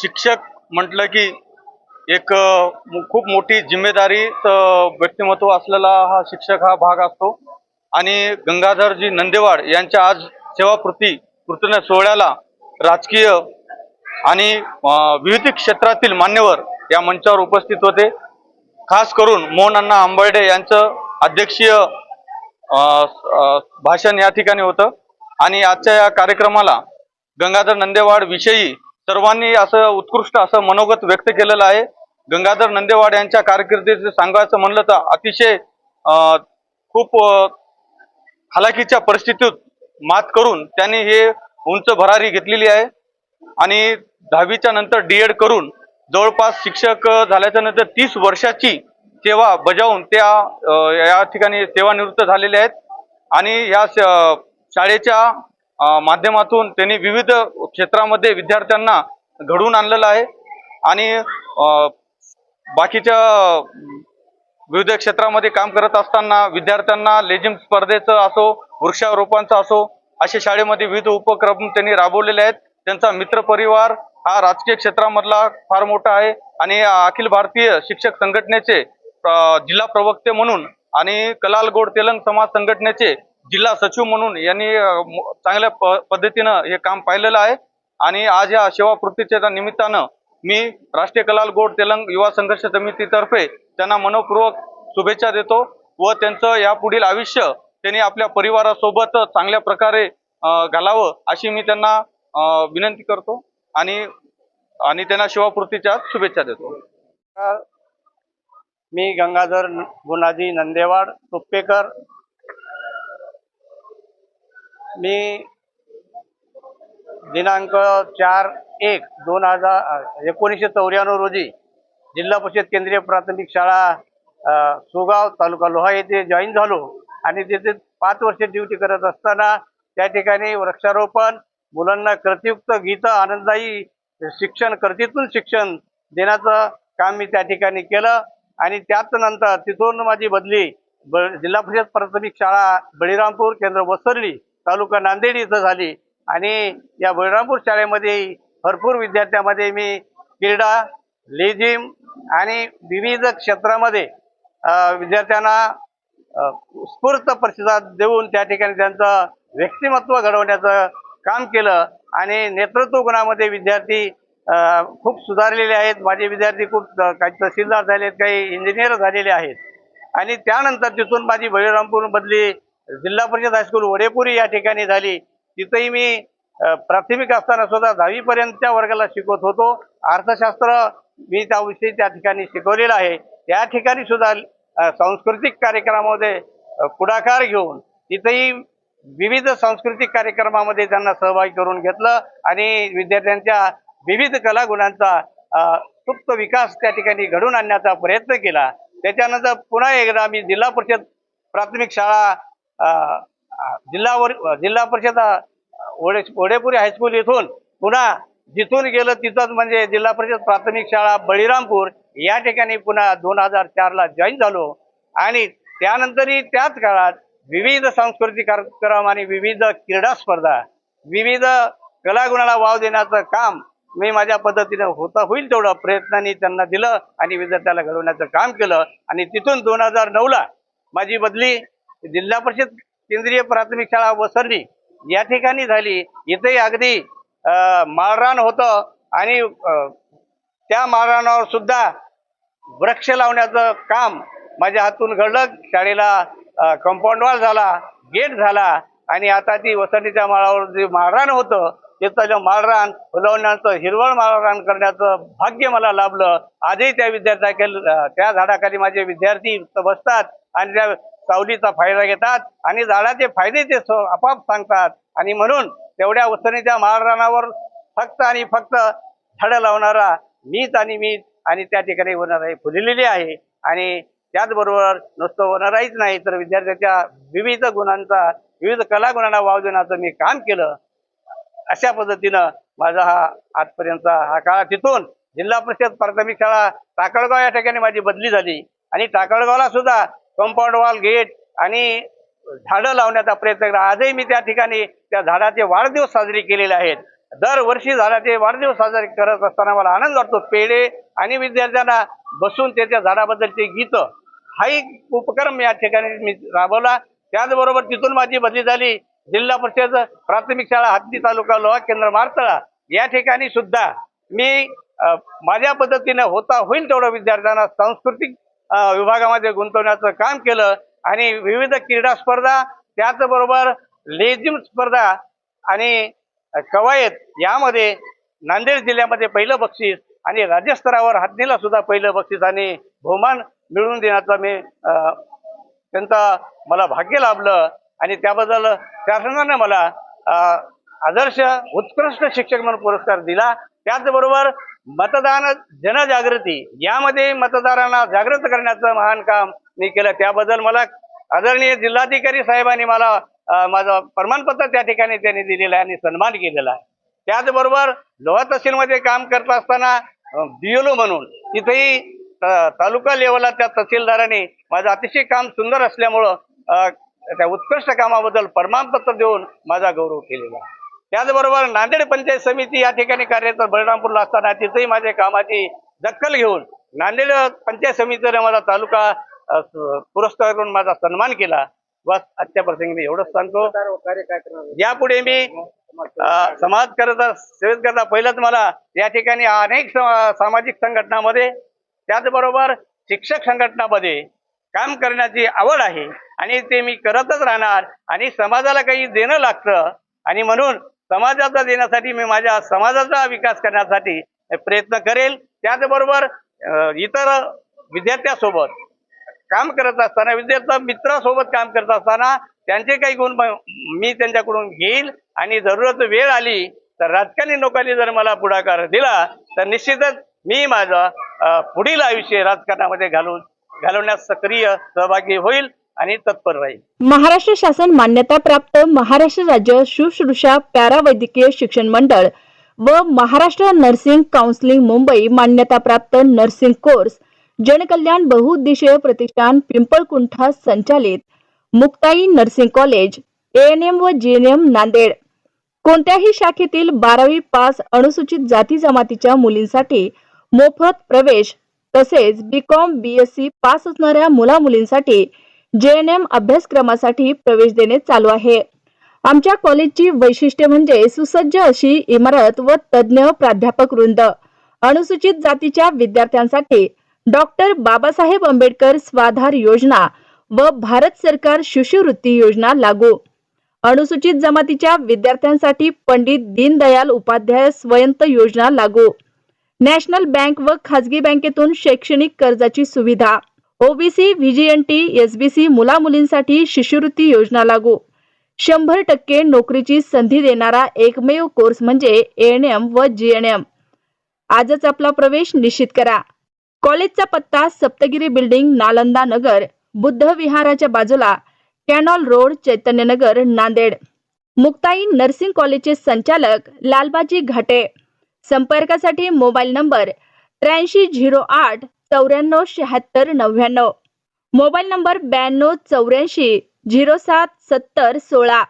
शिक्षक म्हटलं की एक खूप मोठी जिम्मेदारी व्यक्तिमत्व असलेला हा शिक्षक हा भाग असतो. आणि गंगाधरजी नंदेवाड यांच्या आज सेवापूर्ती कृतज्ञ सोहळ्याला राजकीय आणि विविध क्षेत्रातील मान्यवर या मंचावर उपस्थित होते. खास करून मोहन अण्णा आंबर्डे यांचं अध्यक्षीय भाषण या ठिकाणी होतं. आणि आजच्या या कार्यक्रमाला गंगाधर नंदेवाड विषयी सर्वांनी असं उत्कृष्ट असं मनोगत व्यक्त केलेलं आहे. गंगाधर नंदेवाड यांच्या कारकिर्दीचं सांगायचं म्हणलं तर अतिशय खूप अ, हालाकीच्या परिस्थितीत मात करून त्यांनी हे उंच भरारी घेतलेली आहे. आणि दहावीच्या नंतर डी एड करून जवळपास शिक्षक झाल्याच्यानंतर तीस वर्षाची सेवा बजावून त्या या ठिकाणी सेवानिवृत्त झालेल्या आहेत. आणि या श- शाळेच्या माध्यमातून त्यांनी विविध क्षेत्रामध्ये विद्यार्थ्यांना घडवून आणलेलं आहे. आणि बाकीच्या विविध क्षेत्रामध्ये काम करत असताना विद्यार्थ्यांना लेझिम स्पर्धेचं असो वृक्षारोपांचं असो अशा शाळेमध्ये विविध उपक्रम त्यांनी राबवलेले आहेत. त्यांचा मित्र परिवार हा राजकीय क्षेत्रामधला फार मोठा आहे. आणि अखिल भारतीय शिक्षक संघटनेचे जिल्हा प्रवक्ते म्हणून आणि कलाल गोड तेलंग समाज संघटनेचे जिल्हा सचिव म्हणून यांनी चांगल्या प- पद्धतीनं हे काम पाहिलेलं आहे. आणि आज या सेवापूर्तीच्या निमित्तानं मी राष्ट्रीय कलाल गोड तेलंग युवा संघर्ष समितीतर्फे त्यांना मनपूर्वक शुभेच्छा देतो व त्यांचं यापुढील आयुष्य त्यांनी आपल्या परिवारासोबत चांगल्या प्रकारे घालावं अशी मी त्यांना विनंती करतो आणि आणि त्यांना शिवापूर्तीच्या शुभेच्छा देतो. मी गंगाधर गुणाजी नंदेवाड तुप्पेकर मी दिनांक चार एक दोन हजार एकोणीसशे चौऱ्याण्णव रोजी जिल्हा परिषद केंद्रीय प्राथमिक शाळा सुगाव तालुका लोहा येथे जॉईन झालो आणि तिथे पाच वर्ष ड्युटी करत असताना त्या ठिकाणी वृक्षारोपण मुलांना कर्तयुक्त गीतं आनंददायी शिक्षण कर्तीतून शिक्षण देण्याचं काम मी त्या ठिकाणी केलं आणि त्याच नंतर तिथून माझी बदली ब जिल्हा परिषद प्राथमिक शाळा बळीरामपूर केंद्र वसरली. तालुका नांदेड इथं झाली. आणि या बळीरामपूर शाळेमध्ये भरपूर विद्यार्थ्यामध्ये मी क्रीडा लेझिम आणि विविध क्षेत्रामध्ये विद्यार्थ्यांना स्फूर्त उत्स्फूर्त प्रतिसाद देऊन त्या ठिकाणी त्यांचं व्यक्तिमत्व घडवण्याचं काम केलं. आणि नेतृत्व गुणामध्ये विद्यार्थी खूप सुधारलेले आहेत. माझे विद्यार्थी खूप काही तहसीलदार झालेत काही इंजिनियर झालेले आहेत. आणि त्यानंतर तिथून माझी बळीरामपूर बदली जिल्हा परिषद हायस्कूल वडेपुरी या ठिकाणी झाली. तिथंही मी प्राथमिक असताना सुद्धा दहावीपर्यंतच्या वर्गाला शिकवत होतो. अर्थशास्त्र मी त्याविषयी त्या ठिकाणी शिकवलेलं आहे. त्या ठिकाणी सुद्धा सांस्कृतिक कार्यक्रमामध्ये पुढाकार घेऊन तिथेही विविध सांस्कृतिक कार्यक्रमामध्ये त्यांना सहभागी करून घेतलं आणि विद्यार्थ्यांच्या विविध कलागुणांचा सुप्त विकास त्या ठिकाणी घडून आणण्याचा प्रयत्न केला. त्याच्यानंतर पुन्हा एकदा मी जिल्हा परिषद प्राथमिक शाळा जिल्हावर जिल्हा परिषद ओढे ओढेपुरी हायस्कूल इथून पुन्हा जिथून गेलं तिथंच म्हणजे जिल्हा परिषद प्राथमिक शाळा बळीरामपूर या ठिकाणी पुन्हा दोन हजार चारला जॉईन झालो. आणि त्यानंतरही त्याच काळात विविध सांस्कृतिक कार्यक्रम आणि विविध क्रीडा स्पर्धा विविध कलागुणाला वाव देण्याचं काम मी माझ्या पद्धतीनं होता होईल तेवढं प्रयत्नांनी त्यांना दिलं आणि विद्यार्थ्याला घडवण्याचं काम केलं. आणि तिथून दोन हजार नऊला माझी बदली जिल्हा परिषद केंद्रीय प्राथमिक शाळा वसरली. या ठिकाणी झाली. इथेही अगदी माळरान होतं आणि त्या माळरानावर सुद्धा वृक्ष लावण्याचं काम माझ्या हातून घडलं. शाळेला कंपाऊंडवाल झाला गेट झाला आणि आता ती वसंतीच्या माळावर जे माळरान होतं ते त्याचं माळरान फुलवण्याचं हिरवळ माळरान करण्याचं भाग्य मला लाभलं. आजही त्या विद्यार्थ्याखाली त्या झाडाखाली माझे विद्यार्थी बसतात आणि त्या सावलीचा फायदा घेतात आणि झाडाचे फायदे ते आपाप आपोआप सांगतात. आणि म्हणून तेवढ्या वसनीच्या माळरानावर फक्त आणि फक्त झाडं लावणारा मीच आणि मीच आणि त्या ठिकाणी वनराई फुललेली आहे. आणि त्याचबरोबर नुसतं होणाराहीच नाही तर विद्यार्थ्याच्या विविध गुणांचा विविध कलागुणांना वाव देण्याचं मी काम केलं. अशा पद्धतीनं माझा हा आजपर्यंतचा हा काळ तिथून जिल्हा परिषद प्राथमिक शाळा टाकळगाव या ठिकाणी माझी बदली झाली. आणि टाकळगावला सुद्धा कंपाऊंड वॉल गेट आणि झाडं लावण्याचा प्रयत्न केला. आजही मी त्या ठिकाणी त्या झाडाचे वाढदिवस साजरे केलेले आहेत. दरवर्षी झाडाचे वाढदिवस साजरे करत असताना मला आनंद वाटतो. पेढे आणि विद्यार्थ्यांना बसून त्याच्या झाडाबद्दलचे गीतं हा एक उपक्रम या ठिकाणी मी राबवला. त्याचबरोबर तिथून माझी बदली झाली. जिल्हा परिषद प्राथमिक शाळा हद्दी तालुका लोहा केंद्र मारतळा या ठिकाणी सुद्धा मी माझ्या पद्धतीने होता होईल तेवढं विद्यार्थ्यांना सांस्कृतिक विभागामध्ये गुंतवण्याचं काम केलं आणि विविध क्रीडा स्पर्धा त्याचबरोबर लेझिम स्पर्धा आणि कवायत यामध्ये नांदेड जिल्ह्यामध्ये पहिलं बक्षीस आणि राज्यस्तरावर हद्दीला सुद्धा पहिलं बक्षीस आणि बहुमान मिळवून देण्याचा मी त्यांचा मला भाग्य लाभलं आणि त्याबद्दल शासनानं मला आदर्श उत्कृष्ट शिक्षक म्हणून पुरस्कार दिला. त्याचबरोबर मतदान जनजागृती यामध्ये मतदारांना जागृत करण्याचं महान काम मी केलं. त्याबद्दल मला आदरणीय जिल्हाधिकारी साहेबांनी मला माझं प्रमाणपत्र त्या ठिकाणी त्यांनी दिलेलं आहे आणि सन्मान केलेला आहे. त्याचबरोबर लोहा तहसीलमध्ये काम करत असताना बीएलओ म्हणून तिथेही तालुका लेवलला त्या तहसीलदाराने माझं अतिशय काम सुंदर असल्यामुळं त्या उत्कृष्ट कामाबद्दल प्रमाणपत्र देऊन माझा गौरव केलेला आहे. त्याचबरोबर नांदेड पंचायत समिती या ठिकाणी कार्यरत बलरामपूरला असताना तिथेही माझ्या कामाची दखल घेऊन नांदेड पंचायत समितीने माझा तालुका पुरस्कार करून माझा सन्मान केला. बस आजच्या प्रसंगी मी एवढंच सांगतो. यापुढे मी समाज करता सेवेत करता पहिलंच मला या ठिकाणी अनेक सामाजिक संघटनामध्ये त्याचबरोबर शिक्षक संघटनामध्ये काम करण्याची आवड आहे आणि ते मी करतच राहणार आणि समाजाला काही देणं लागतं आणि म्हणून समाजाचा देण्यासाठी मी माझ्या समाजाचा विकास करण्यासाठी प्रयत्न करेल. त्याचबरोबर इतर विद्यार्थ्यासोबत काम करत असताना विद्यार्थ्या मित्रासोबत काम करत असताना त्यांचे काही गुण मी त्यांच्याकडून घेईल आणि जरूरत वेळ आली तर राजकारणी लोकांनी जर मला पुढाकार दिला तर निश्चितच मी माझं पुढील आयुष्य राजकारणामध्ये घालून घालवण्यास सक्रिय सहभागी होईल. आणि तत्पर राहील. महाराष्ट्र शासन मान्यताप्राप्त महाराष्ट्र राज्य शुश्रूषा पॅरावैद्यकीय शिक्षण मंडळ व महाराष्ट्र नर्सिंग काउन्सिलिंग मुंबई मान्यताप्राप्त नर्सिंग कोर्स जनकल्याण बहुउद्देशीय प्रतिष्ठान पिंपळकुंठा संचालित मुक्ताई नर्सिंग कॉलेज एएनएम व जीएनएम नांदेड. कोणत्याही शाखेतील बारावी पास अनुसूचित जाती जमातीच्या मुलींसाठी मोफत प्रवेश तसेच बी कॉम बीएससी पास असणाऱ्या मुला मुलींसाठी जेएनएम अभ्यासक्रमासाठी प्रवेश देणे चालू आहे. आमच्या कॉलेजची वैशिष्ट्ये म्हणजे सुसज्ज अशी इमारत व तज्ज्ञ प्राध्यापक वृंद. अनुसूचित जातीच्या विद्यार्थ्यांसाठी डॉक्टर बाबासाहेब आंबेडकर स्वाधार योजना व भारत सरकार शिष्यवृत्ती योजना लागू. अनुसूचित जमातीच्या विद्यार्थ्यांसाठी पंडित दीनदयाल उपाध्याय स्वयंत योजना लागू. नॅशनल बँक व खाजगी बँकेतून शैक्षणिक कर्जाची सुविधा. ओबीसी व्हीजीएनटी एसबीसी मुला मुलींसाठी शिष्यवृत्ती योजना लागू. शंभर टक्के नोकरीची संधी देणारा एकमेव कोर्स म्हणजे एएनएम व जीएनएम आजच आपला प्रवेश निश्चित करा. कॉलेजचा पत्ता सप्तगिरी बिल्डिंग नालंदा नगर बुद्ध विहाराच्या बाजूला canal road Chaitanyanagar Nanded. Muktai nursing कॉलेजचे संचालक लालबाजी घाटे. संपर्कासाठी मोबाईल नंबर त्र्याऐंशी झिरो आठ चौऱ्याण्णव शहात्तर नव्याण्णव. मोबाईल नंबर ब्याण्णव चौऱ्याऐंशी झिरो सात सत्तर सोळा.